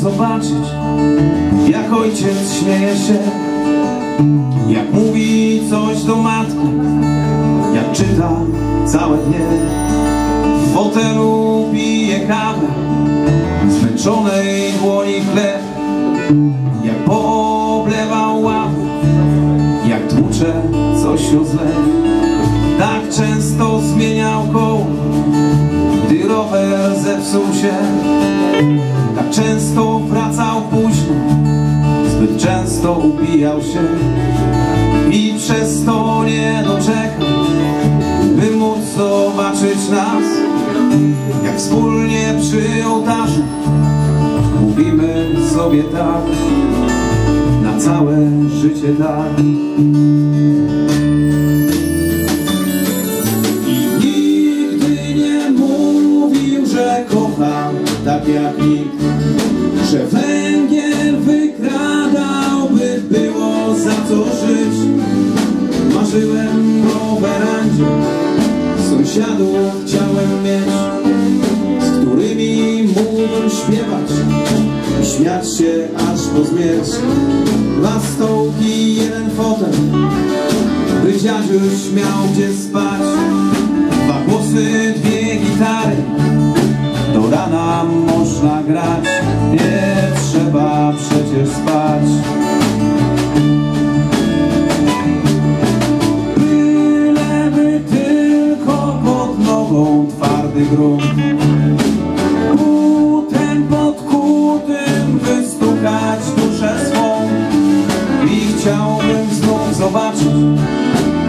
zobaczyć Jak ojciec śmieje się. Jak mówi coś do matki Jak czyta całe dnie. W fotelu pije kawę Zmęczonej dłoni chleb. Tak często zmieniał koło Gdy rower zepsuł się. Tak często wracał późno Zbyt często upijał się. I przez to nie doczekał By móc zobaczyć nas. Jak wspólnie przy ołtarzu Mówimy sobie tak Na całe życie tak tak jak nikt Że węgiel wykradał, by było za co żyć. Marzyłem o werandzie, sąsiadów chciałem mieć Z którymi mógłbym śpiewać. I śmiać się aż po śmierć Dwa stołki, jeden fotel, by dziadziuś miał gdzie spać. Dwa głosy, dwie gitary można grać Nie trzeba przecież spać. Byleby tylko pod nogą twardy grunt. Butem podkutym wystukać duszę swą. I chciałbym znów zobaczyć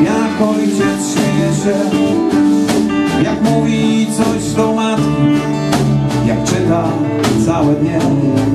Jak ojciec śmieje się Jak mówi coś do matki podniebni.